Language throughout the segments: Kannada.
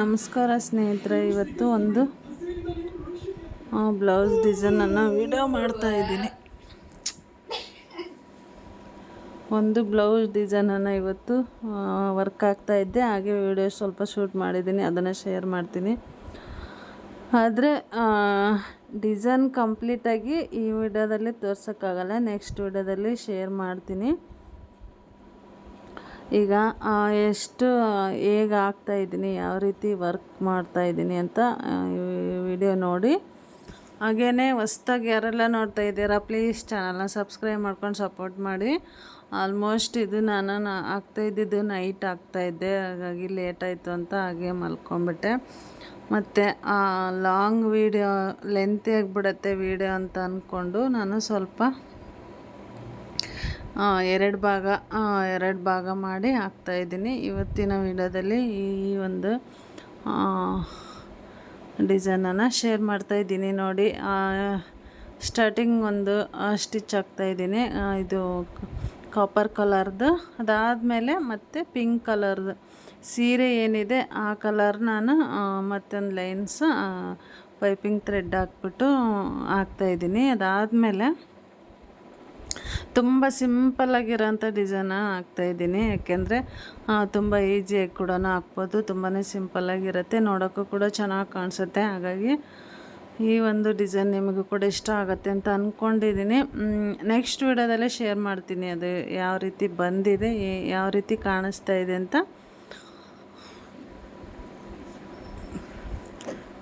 ನಮಸ್ಕಾರ ಸ್ನೇಹಿತರೆ, ಇವತ್ತು ಒಂದು ಬ್ಲೌಸ್ ಡಿಸೈನನ್ನು ವಿಡಿಯೋ ಮಾಡ್ತಾ ಇದ್ದೀನಿ. ಒಂದು ಬ್ಲೌಸ್ ಡಿಸೈನನ್ನು ಇವತ್ತು ವರ್ಕ್ ಆಗ್ತಾ ಇದ್ದೆ ಹಾಗೆ ವಿಡಿಯೋ ಸ್ವಲ್ಪ ಶೂಟ್ ಮಾಡಿದ್ದೀನಿ, ಅದನ್ನು ಶೇರ್ ಮಾಡ್ತೀನಿ. ಆದರೆ ಡಿಸೈನ್ ಕಂಪ್ಲೀಟಾಗಿ ಈ ವಿಡಿಯೋದಲ್ಲಿ ತೋರ್ಸೋಕ್ಕಾಗಲ್ಲ ನೆಕ್ಸ್ಟ್ ವಿಡಿಯೋದಲ್ಲಿ ಶೇರ್ ಮಾಡ್ತೀನಿ. ಈಗ ಎಷ್ಟು ಹೇಗೆ ಆಗ್ತಾ ಇದ್ದೀನಿ, ಯಾವ ರೀತಿ ವರ್ಕ್ ಮಾಡ್ತಾ ಇದ್ದೀನಿ ಅಂತ ವಿಡಿಯೋ ನೋಡಿ. ಹಾಗೇ ಹೊಸ್ದಾಗಿ ಯಾರೆಲ್ಲ ನೋಡ್ತಾ ಇದ್ದೀರಾ, ಪ್ಲೀಸ್ ಚಾನಲ್ನ ಸಬ್ಸ್ಕ್ರೈಬ್ ಮಾಡ್ಕೊಂಡು ಸಪೋರ್ಟ್ ಮಾಡಿ. ಆಲ್ಮೋಸ್ಟ್ ಇದು ನಾನು ಆಗ್ತಾ ಇದ್ದಿದ್ದು ನೈಟ್ ಆಗ್ತಾಯಿದ್ದೆ ಹಾಗಾಗಿ ಲೇಟ್ ಆಯಿತು ಅಂತ ಹಾಗೆ ಮಲ್ಕೊಂಬಿಟ್ಟೆ. ಮತ್ತು ಲಾಂಗ್ ವೀಡಿಯೋ, ಲೆಂತಿ ಆಗಿಬಿಡತ್ತೆ ವೀಡಿಯೋ ಅಂತ ಅಂದ್ಕೊಂಡು ನಾನು ಸ್ವಲ್ಪ ಎರಡು ಭಾಗ ಎರಡು ಭಾಗ ಮಾಡಿ ಹಾಕ್ತಾಯಿದ್ದೀನಿ ಇವತ್ತಿನ ವಿಡಿಯೋದಲ್ಲಿ ಈ ಒಂದು ಡಿಸೈನನ್ನು ಶೇರ್ ಮಾಡ್ತಾಯಿದ್ದೀನಿ ನೋಡಿ. ಸ್ಟಾರ್ಟಿಂಗ್ ಒಂದು ಸ್ಟಿಚ್ ಹಾಕ್ತಾಯಿದ್ದೀನಿ ಇದು ಕಾಪರ್ ಕಲರ್ದು ಅದಾದಮೇಲೆ ಮತ್ತು ಪಿಂಕ್ ಕಲರ್ದು ಸೀರೆ ಏನಿದೆ, ಆ ಕಲರ್ ನಾನು ಮತ್ತೊಂದು ಲೈನ್ಸ್ ಪೈಪಿಂಗ್ ಥ್ರೆಡ್ ಹಾಕ್ಬಿಟ್ಟು ಹಾಕ್ತಾಯಿದ್ದೀನಿ ಅದಾದಮೇಲೆ ತುಂಬ ಸಿಂಪಲ್ಲಾಗಿರೋಂಥ ಡಿಸೈನ ಹಾಕ್ತಾಯಿದ್ದೀನಿ ಯಾಕೆಂದರೆ ತುಂಬ ಈಸಿಯಾಗಿ ಕೂಡ ಹಾಕ್ಬೋದು. ತುಂಬಾ ಸಿಂಪಲ್ಲಾಗಿರುತ್ತೆ ನೋಡೋಕ್ಕೂ ಕೂಡ ಚೆನ್ನಾಗಿ ಕಾಣಿಸುತ್ತೆ. ಹಾಗಾಗಿ, ಈ ಒಂದು ಡಿಸೈನ್ ನಿಮಗೂ ಕೂಡ ಇಷ್ಟ ಆಗುತ್ತೆ ಅಂತ ಅಂದ್ಕೊಂಡಿದ್ದೀನಿ ನೆಕ್ಸ್ಟ್ ವಿಡಿಯೋದಲ್ಲೇ ಶೇರ್ ಮಾಡ್ತೀನಿ ಅದು ಯಾವ ರೀತಿ ಬಂದಿದೆ ಯಾವ ರೀತಿ ಕಾಣಿಸ್ತಾ ಇದೆ ಅಂತ.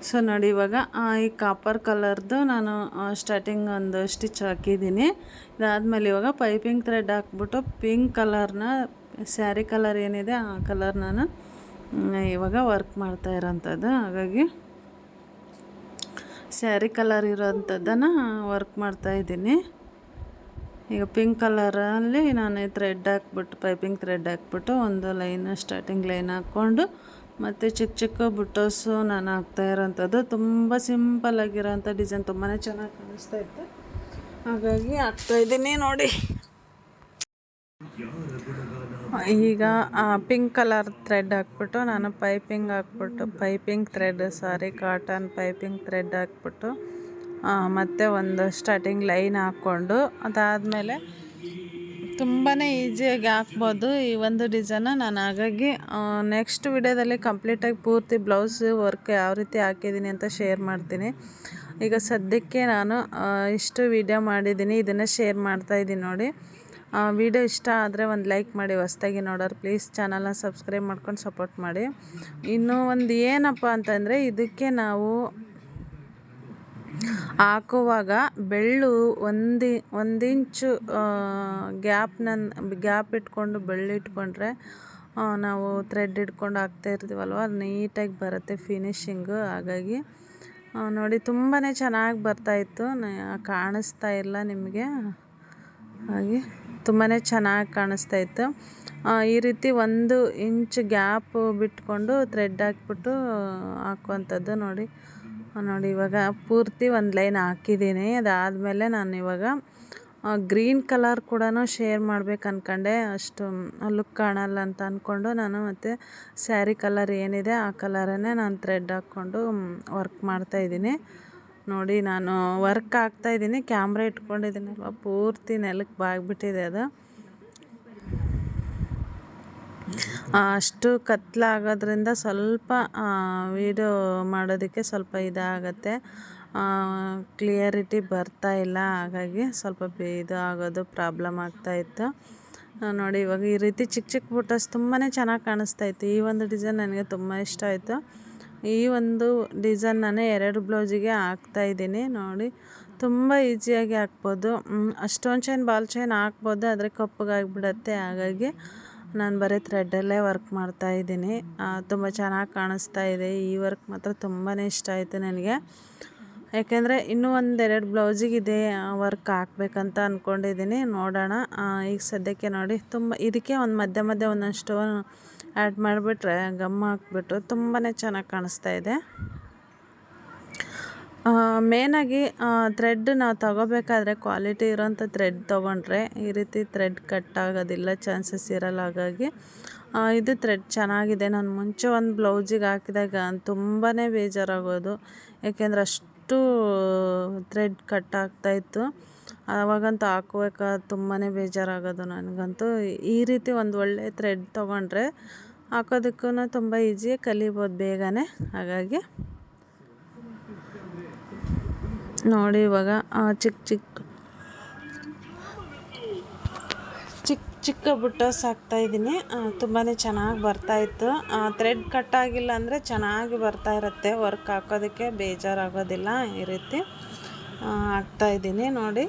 ಸೊ ನೋಡಿ, ಇವಾಗ ಈ ಕಾಪರ್ ಕಲರ್ದು ನಾನು ಸ್ಟಾರ್ಟಿಂಗ್ ಒಂದು ಸ್ಟಿಚ್ ಹಾಕಿದ್ದೀನಿ. ಇದಾದಮೇಲೆ ಇವಾಗ ಪೈಪಿಂಗ್ ಥ್ರೆಡ್ ಹಾಕ್ಬಿಟ್ಟು ಪಿಂಕ್ ಕಲರ್ನ ಸ್ಯಾರಿ ಕಲರ್ ಏನಿದೆ, ಆ ಕಲರ್ ನಾನು ಇವಾಗ ವರ್ಕ್ ಮಾಡ್ತಾ ಇರೋಂಥದ್ದು. ಹಾಗಾಗಿ ಸ್ಯಾರಿ ಕಲರ್ ಇರೋಂಥದ್ದನ್ನು ವರ್ಕ್ ಮಾಡ್ತಾ ಇದ್ದೀನಿ. ಈಗ ಪಿಂಕ್ ಕಲರಲ್ಲಿ ನಾನು ಥ್ರೆಡ್ ಹಾಕ್ಬಿಟ್ಟು ಪೈಪಿಂಗ್ ಥ್ರೆಡ್ ಹಾಕ್ಬಿಟ್ಟು ಒಂದು ಲೈನ್ ಸ್ಟಾರ್ಟಿಂಗ್ ಲೈನ್ ಹಾಕ್ಕೊಂಡು ಮತ್ತು ಚಿಕ್ಕ ಚಿಕ್ಕ ಬುಟ್ಟೋಸು ನಾನು ಹಾಕ್ತಾ ಇರೋಂಥದ್ದು. ತುಂಬ ಸಿಂಪಲ್ ಆಗಿರೋಂಥ ಡಿಸೈನ್. ತುಂಬಾ ಚೆನ್ನಾಗಿ ಕಾಣಿಸ್ತಾ ಇತ್ತು. ಹಾಗಾಗಿ ಇದ್ದೀನಿ ನೋಡಿ. ಈಗ ಪಿಂಕ್ ಕಲರ್ ಥ್ರೆಡ್ ಹಾಕ್ಬಿಟ್ಟು ನಾನು ಪೈಪಿಂಗ್ ಹಾಕ್ಬಿಟ್ಟು piping thread sorry cotton piping thread ಹಾಕ್ಬಿಟ್ಟು ಮತ್ತು ಒಂದು ಸ್ಟಾರ್ಟಿಂಗ್ ಲೈನ್ ಹಾಕ್ಕೊಂಡು ಅದಾದಮೇಲೆ ತುಂಬಾ ಈಸಿಯಾಗಿ ಹಾಕ್ಬೋದು ಈ ಒಂದು ಡಿಸೈನ ನಾನು ಹಾಗಾಗಿ ನೆಕ್ಸ್ಟ್ ವಿಡಿಯೋದಲ್ಲಿ ಕಂಪ್ಲೀಟಾಗಿ ಪೂರ್ತಿ ಬ್ಲೌಸ್ ವರ್ಕ್ ಯಾವ ರೀತಿ ಹಾಕಿದ್ದೀನಿ ಅಂತ ಶೇರ್ ಮಾಡ್ತೀನಿ. ಈಗ ಸದ್ಯಕ್ಕೆ ನಾನು ಇಷ್ಟು ವಿಡಿಯೋ ಮಾಡಿದ್ದೀನಿ. ಇದನ್ನು ಶೇರ್ ಮಾಡ್ತಾಯಿದ್ದೀನಿ ನೋಡಿ. ವಿಡಿಯೋ ಇಷ್ಟ ಆದರೆ ಒಂದು ಲೈಕ್ ಮಾಡಿ. ಹೊಸ್ದಾಗಿ ನೋಡೋರು ಪ್ಲೀಸ್ ಚಾನಲ್ನ ಸಬ್ಸ್ಕ್ರೈಬ್ ಮಾಡ್ಕೊಂಡು ಸಪೋರ್ಟ್ ಮಾಡಿ. ಇನ್ನೂ ಒಂದು ಏನಪ್ಪ ಅಂತಂದರೆ, ಇದಕ್ಕೆ ನಾವು ಹಾಕುವಾಗ ಬೆಳ್ಳು ಒಂದು ಒಂದು ಇಂಚು ಗ್ಯಾಪ್ನ ಗ್ಯಾಪ್ ಇಟ್ಕೊಂಡು ಬೆಳ್ಳು ಇಟ್ಕೊಂಡ್ರೆ ನಾವು ಥ್ರೆಡ್ ಇಟ್ಕೊಂಡು ಹಾಕ್ತಾ ಇರ್ತೀವಲ್ವ, ಅದು ನೀಟಾಗಿ ಬರುತ್ತೆ ಫಿನಿಶಿಂಗು ಹಾಗಾಗಿ ನೋಡಿ ತುಂಬಾ ಚೆನ್ನಾಗಿ ಬರ್ತಾಯಿತ್ತು ಕಾಣಿಸ್ತಾ ಇಲ್ಲ ನಿಮಗೆ. ಹಾಗೆ ತುಂಬಾ ಚೆನ್ನಾಗಿ ಕಾಣಿಸ್ತಾ ಇತ್ತು. ಈ ರೀತಿ ಒಂದು ಇಂಚ್ ಗ್ಯಾಪ್ ಬಿಟ್ಕೊಂಡು ಥ್ರೆಡ್ ಹಾಕ್ಬಿಟ್ಟು ಹಾಕುವಂಥದ್ದು ನೋಡಿ. ನೋಡಿ, ಇವಾಗ ಪೂರ್ತಿ ಒಂದು ಲೈನ್ ಹಾಕಿದ್ದೀನಿ. ಅದಾದಮೇಲೆ ನಾನು ಇವಾಗ ಗ್ರೀನ್ ಕಲರ್ ಕೂಡ ಶೇರ್ ಮಾಡ್ಬೇಕು ಅಂದ್ಕೊಂಡೆ ಅಷ್ಟು ಲುಕ್ ಕಾಣಲ್ಲ ಅಂತ ಅಂದ್ಕೊಂಡು ನಾನು ಮತ್ತು ಸ್ಯಾರಿ ಕಲರ್ ಏನಿದೆ ಆ ಕಲರನ್ನೇ ನಾನು ಥ್ರೆಡ್ ಹಾಕ್ಕೊಂಡು ವರ್ಕ್ ಮಾಡ್ತಾಯಿದ್ದೀನಿ ನೋಡಿ, ನಾನು ವರ್ಕ್ ಆಗ್ತಾಯಿದ್ದೀನಿ ಕ್ಯಾಮ್ರಾ ಇಟ್ಕೊಂಡಿದ್ದೀನಲ್ವ? ಪೂರ್ತಿ ನೆಲಕ್ಕೆ ಬಾಗಿಬಿಟ್ಟಿದೆ ಅದು. ಅಷ್ಟು ಕತ್ತಲಾಗೋದ್ರಿಂದ ಸ್ವಲ್ಪ ವೀಡಿಯೋ ಮಾಡೋದಕ್ಕೆ ಸ್ವಲ್ಪ ಇದಾಗುತ್ತೆ. ಕ್ಲಿಯರಿಟಿ ಬರ್ತಾ ಇಲ್ಲ. ಹಾಗಾಗಿ ಸ್ವಲ್ಪ ಇದು ಆಗೋದು ಪ್ರಾಬ್ಲಮ್ ಆಗ್ತಾಯಿತ್ತು ನೋಡಿ, ಇವಾಗ ಈ ರೀತಿ ಚಿಕ್ಕ ಚಿಕ್ಕ ಬುಟ್ಟಸ್ ತುಂಬಾ ಚೆನ್ನಾಗಿ ಕಾಣಿಸ್ತಾ ಇತ್ತು. ಈ ಒಂದು ಡಿಸೈನ್ ನನಗೆ ತುಂಬ ಇಷ್ಟ ಆಯಿತು. ಈ ಒಂದು ಡಿಸೈನ್ ನಾನು ಎರಡು ಬ್ಲೌಸಿಗೆ ಹಾಕ್ತಾಯಿದ್ದೀನಿ ನೋಡಿ, ತುಂಬ ಈಸಿಯಾಗಿ ಹಾಕ್ಬೋದು. ಅಷ್ಟೊಂದು ಚೈನ್ ಬಾಲ್ ಚೈನ್ ಹಾಕ್ಬೋದು, ಆದರೆ ಕಪ್ಪಗಾಗಿಬಿಡತ್ತೆ. ಹಾಗಾಗಿ ನಾನು ಬರೀ ಥ್ರೆಡ್ಡಲ್ಲೇ ವರ್ಕ್ ಮಾಡ್ತಾ ಇದ್ದೀನಿ. ತುಂಬ ಚೆನ್ನಾಗಿ ಕಾಣಿಸ್ತಾ ಇದೆ. ಈ ವರ್ಕ್ ಮಾತ್ರ ತುಂಬಾ ಇಷ್ಟ ಆಯಿತು ನನಗೆ. ಯಾಕೆಂದರೆ ಇನ್ನೂ ಒಂದೆರಡು ಇದೆ ವರ್ಕ್ ಹಾಕ್ಬೇಕಂತ ಅಂದ್ಕೊಂಡಿದ್ದೀನಿ ನೋಡೋಣ. ಈಗ ಸದ್ಯಕ್ಕೆ ನೋಡಿ, ತುಂಬ, ಇದಕ್ಕೆ ಒಂದು ಮಧ್ಯ ಮಧ್ಯ ಒಂದೊಂದು ಸ್ಟೋನ್ ಆ್ಯಡ್ ಮಾಡಿಬಿಟ್ರೆ, ಗಮ್ ಹಾಕ್ಬಿಟ್ಟು ತುಂಬಾ ಚೆನ್ನಾಗಿ ಕಾಣಿಸ್ತಾ ಇದೆ. ಮೇನಾಗಿ ಥ್ರೆಡ್ ನಾವು ತಗೋಬೇಕಾದ್ರೆ ಕ್ವಾಲಿಟಿ ಇರೋಂಥ ಥ್ರೆಡ್ ತೊಗೊಂಡ್ರೆ ಈ ರೀತಿ ಥ್ರೆಡ್ ಕಟ್ ಆಗೋದಿಲ್ಲ ಚಾನ್ಸಸ್ ಇರಲ್ಲ. ಹಾಗಾಗಿ ಇದು ಥ್ರೆಡ್ ಚೆನ್ನಾಗಿದೆ. ನಾನು ಮುಂಚೆ ಒಂದು ಬ್ಲೌಸಿಗೆ ಹಾಕಿದಾಗ ತುಂಬಾ ಬೇಜಾರಾಗೋದು. ಏಕೆಂದರೆ ಅಷ್ಟು ಥ್ರೆಡ್ ಕಟ್ ಆಗ್ತಾಯಿತ್ತು ಆವಾಗಂತೂ ಹಾಕುವಾಗ ತುಂಬಾ ಬೇಜಾರಾಗೋದು ನನಗಂತೂ. ಈ ರೀತಿ ಒಂದು ಒಳ್ಳೆ ಥ್ರೆಡ್ ತೊಗೊಂಡ್ರೆ ಹಾಕೋದಕ್ಕೂ ತುಂಬ ಈಸಿ ಕಲಿಬೋದು ಬೇಗನೆ. ಹಾಗಾಗಿ ನೋಡಿ ಇವಾಗ ಚಿಕ್ಕ ಚಿಕ್ಕ ಚಿಕ್ಕ ಚಿಕ್ಕ ಬುಟ್ಟ ಹಾಕ್ತಾ ಇದ್ದೀನಿ. ತುಂಬಾ ಚೆನ್ನಾಗಿ ಬರ್ತಾಯಿತ್ತು ಥ್ರೆಡ್ ಕಟ್ ಆಗಿಲ್ಲ ಅಂದರೆ ಚೆನ್ನಾಗಿ ಬರ್ತಾ ಇರುತ್ತೆ. ವರ್ಕ್ ಹಾಕೋದಕ್ಕೆ ಬೇಜಾರಾಗೋದಿಲ್ಲ ಈ ರೀತಿ. ಹಾಕ್ತಾಯಿದ್ದೀನಿ ನೋಡಿ.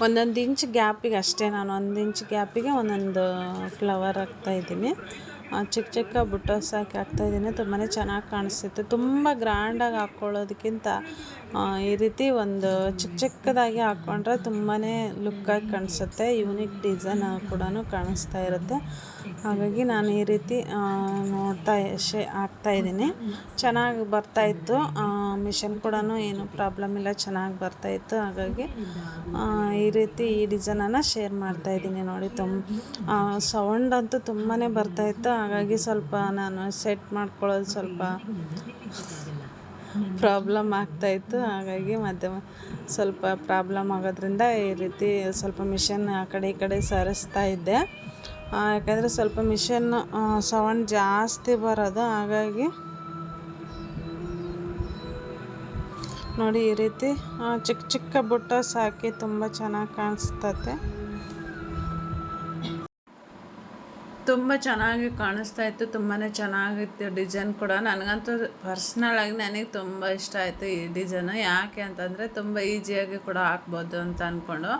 ಒಂದೊಂದು ಇಂಚ್ ಗ್ಯಾಪಿಗೆ ಅಷ್ಟೇ ನಾನು. ಒಂದು ಇಂಚ್ ಗ್ಯಾಪಿಗೆ ಒಂದೊಂದು ಫ್ಲವರ್ ಹಾಕ್ತಾ ಇದ್ದೀನಿ. ಆ, ಚಿಕ್ಕ ಚಿಕ್ಕ ಬುಟ್ಟಸ್ ಹಾಕಿ ಹಾಕ್ತಾ ಇದ್ದೀನಿ. ತುಂಬಾ ಚೆನ್ನಾಗಿ ಕಾಣಿಸುತ್ತೆ. ತುಂಬ ಗ್ರ್ಯಾಂಡಾಗಿ ಹಾಕ್ಕೊಳ್ಳೋದಕ್ಕಿಂತ ಈ ರೀತಿ ಒಂದು ಚಿಕ್ಕ ಚಿಕ್ಕದಾಗಿ ಹಾಕ್ಕೊಂಡ್ರೆ ತುಂಬಾ ಲುಕ್ಕಾಗಿ ಕಾಣಿಸುತ್ತೆ. ಯೂನಿಕ್ ಡಿಸೈನ್ ಕೂಡ ಕಾಣಿಸ್ತಾ ಇರುತ್ತೆ. ಹಾಗಾಗಿ ನಾನು ಈ ರೀತಿ ನೋಡ್ತಾ, ಶೇ, ಹಾಕ್ತಾ ಇದ್ದೀನಿ. ಚೆನ್ನಾಗಿ ಬರ್ತಾಯಿತ್ತು ಮಿಷನ್ ಕೂಡ ಏನು ಪ್ರಾಬ್ಲಮ್ ಇಲ್ಲ, ಚೆನ್ನಾಗಿ ಬರ್ತಾಯಿತ್ತು ಹಾಗಾಗಿ ಈ ರೀತಿ ಈ ಡಿಸೈನನ್ನು ಶೇರ್ ಮಾಡ್ತಾ ಇದ್ದೀನಿ ನೋಡಿ ತುಂಬ ಸೌಂಡ್ ಅಂತೂ ತುಂಬಾ ಬರ್ತಾಯಿತ್ತು ಹಾಗಾಗಿ ಸ್ವಲ್ಪ ನಾನು ಸೆಟ್ ಮಾಡ್ಕೊಳ್ಳೋದು ಸ್ವಲ್ಪ ಪ್ರಾಬ್ಲಮ್ ಆಗ್ತಾಯಿತ್ತು ಹಾಗಾಗಿ ಮತ್ತೆ ಸ್ವಲ್ಪ ಪ್ರಾಬ್ಲಮ್ ಆಗೋದ್ರಿಂದ ಈ ರೀತಿ ಸ್ವಲ್ಪ ಮಿಷನ್ ಆ ಕಡೆ ಈ ಕಡೆ ಸರಿಸ್ತಾ ಇದ್ದೆ. ಯಾಕಂದರೆ ಸ್ವಲ್ಪ ಮಿಷನ್ ಸೌಂಡ್ ಜಾಸ್ತಿ ಬರೋದು. ಹಾಗಾಗಿ ನೋಡಿ ಈ ರೀತಿ. ಚಿಕ್ಕ ಚಿಕ್ಕ ಬುಟ್ಟ ಸಾಕಿ ತುಂಬ ಚೆನ್ನಾಗಿ ಕಾಣಿಸ್ತತೆ. ತುಂಬ ಚೆನ್ನಾಗಿ ಕಾಣಿಸ್ತಾ ಇತ್ತು ತುಂಬಾ ಚೆನ್ನಾಗಿತ್ತು ಡಿಸೈನ್ ಕೂಡ. ನನಗಂತೂ ಪರ್ಸ್ನಲ್ ಆಗಿ ನನಗೆ ತುಂಬ ಇಷ್ಟ ಆಯಿತು ಈ ಡಿಸೈನು. ಯಾಕೆ ಅಂತಂದರೆ ತುಂಬ ಈಸಿಯಾಗಿ ಕೂಡ ಹಾಕ್ಬೋದು ಅಂತ ಅಂದ್ಕೊಂಡು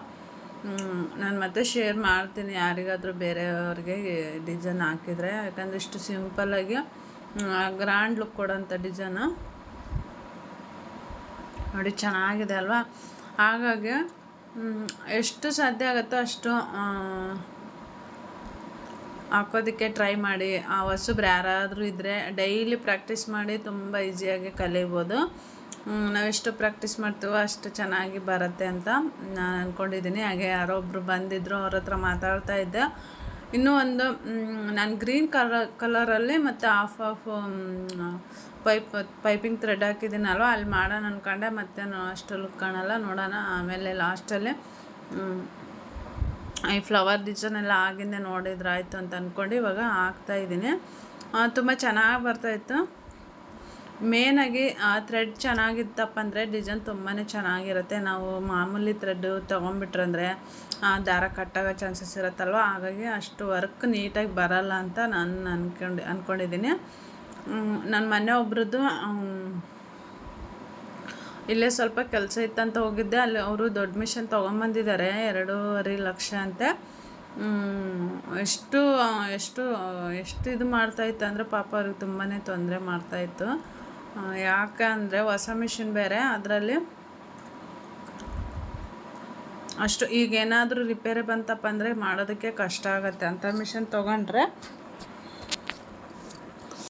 ನಾನು ಮತ್ತೆ ಶೇರ್ ಮಾಡ್ತೀನಿ ಯಾರಿಗಾದರೂ ಬೇರೆಯವ್ರಿಗೆ ಡಿಸೈನ್ ಹಾಕಿದರೆ. ಯಾಕಂದರೆ ಇಷ್ಟು ಸಿಂಪಲ್ಲಾಗಿ ಗ್ರ್ಯಾಂಡ್ ಲುಕ್ ಕೊಡೋಂಥ ಡಿಸೈನು. ನೋಡಿ, ಚೆನ್ನಾಗಿದೆ ಅಲ್ವಾ? ಹಾಗಾಗಿ ಎಷ್ಟು ಸಾಧ್ಯ ಆಗುತ್ತೋ ಅಷ್ಟು ಹಾಕೋದಕ್ಕೆ ಟ್ರೈ ಮಾಡಿ. ಆ ಹೊಸಬ್ರು ಯಾರಾದರೂ ಇದ್ದರೆ ಡೈಲಿ ಪ್ರಾಕ್ಟೀಸ್ ಮಾಡಿ ತುಂಬ ಈಸಿಯಾಗಿ ಕಲಿಬೋದು. ನಾವೆಷ್ಟು ಪ್ರಾಕ್ಟೀಸ್ ಮಾಡ್ತೀವೋ ಅಷ್ಟು ಚೆನ್ನಾಗಿ ಬರುತ್ತೆ ಅಂತ ನಾನು ಅಂದ್ಕೊಂಡಿದ್ದೀನಿ ಹಾಗೆ ಯಾರೋ ಒಬ್ಬರು ಬಂದಿದ್ದರು ಅವ್ರ ಹತ್ರ ಮಾತಾಡ್ತಾ ಇದ್ದೆ. ಇನ್ನೂ ಒಂದು ನಾನು ಗ್ರೀನ್ ಕಲರ್ ಕಲರಲ್ಲಿ ಮತ್ತು off off pipe piping thread ಹಾಕಿದ್ದೀನಲ್ವ, ಅಲ್ಲಿ ಮಾಡೋಣ ಅಂದ್ಕೊಂಡೆ ಮತ್ತೆ ಅಷ್ಟು ಲುಕ್ ಕಾಣಲ್ಲ, ನೋಡೋಣ, ಆಮೇಲೆ ಲಾಸ್ಟಲ್ಲಿ ಈ ಫ್ಲವರ್ ಡಿಸೈನ್ ಎಲ್ಲ ಆಗಿಂದೆ ನೋಡಿದ್ರಾಯ್ತು ಅಂತ ಅಂದ್ಕೊಂಡು ಇವಾಗ ಹಾಕ್ತಾಯಿದ್ದೀನಿ ತುಂಬ ಚೆನ್ನಾಗಿ ಬರ್ತಾಯಿತ್ತು ಮೇನಾಗಿ ಥ್ರೆಡ್ ಚೆನ್ನಾಗಿತ್ತಪ್ಪ ಅಂದರೆ ಡಿಸೈನ್ ತುಂಬಾ ಚೆನ್ನಾಗಿರುತ್ತೆ. ನಾವು ಮಾಮೂಲಿ ಥ್ರೆಡ್ಡು ತೊಗೊಂಬಿಟ್ರಂದ್ರೆ ಆ, ದಾರ ಕಟ್ಟಾಗೋ ಚಾನ್ಸಸ್ ಇರುತ್ತಲ್ವ? ಹಾಗಾಗಿ ಅಷ್ಟು ವರ್ಕ್ ನೀಟಾಗಿ ಬರಲ್ಲ ಅಂತ ನಾನು ಅನ್ಕೊಂಡು ಅಂದ್ಕೊಂಡಿದ್ದೀನಿ ನನ್ನ ಮನೆ ಒಬ್ರದ್ದು ಇಲ್ಲೇ ಸ್ವಲ್ಪ ಕೆಲಸ ಇತ್ತಂತ ಹೋಗಿದ್ದೆ. ಅಲ್ಲಿ ಅವರು ದೊಡ್ಡ ಮಿಷನ್ ತೊಗೊಂಬಂದಿದ್ದಾರೆ ಎರಡೂವರೆ ಲಕ್ಷ ಅಂತೆ. ಎಷ್ಟು ಎಷ್ಟು ಎಷ್ಟು ಇದು ಮಾಡ್ತಾಯಿತ್ತು ಅಂದರೆ ಪಾಪ ಅವ್ರಿಗೆ ತುಂಬಾ ತೊಂದರೆ ಮಾಡ್ತಾಯಿತ್ತು ಆ, ಯಾಕೆ ಅಂದರೆ ಹೊಸ ಮಿಷಿನ್ ಬೇರೆ ಅದರಲ್ಲಿ ಅಷ್ಟು ಈಗ ಏನಾದರೂ ರಿಪೇರಿ ಬಂತಪ್ಪ ಅಂದರೆ ಮಾಡೋದಕ್ಕೆ ಕಷ್ಟ ಆಗುತ್ತೆ. ಅಂಥ ಮಿಷನ್ ತೊಗೊಂಡ್ರೆ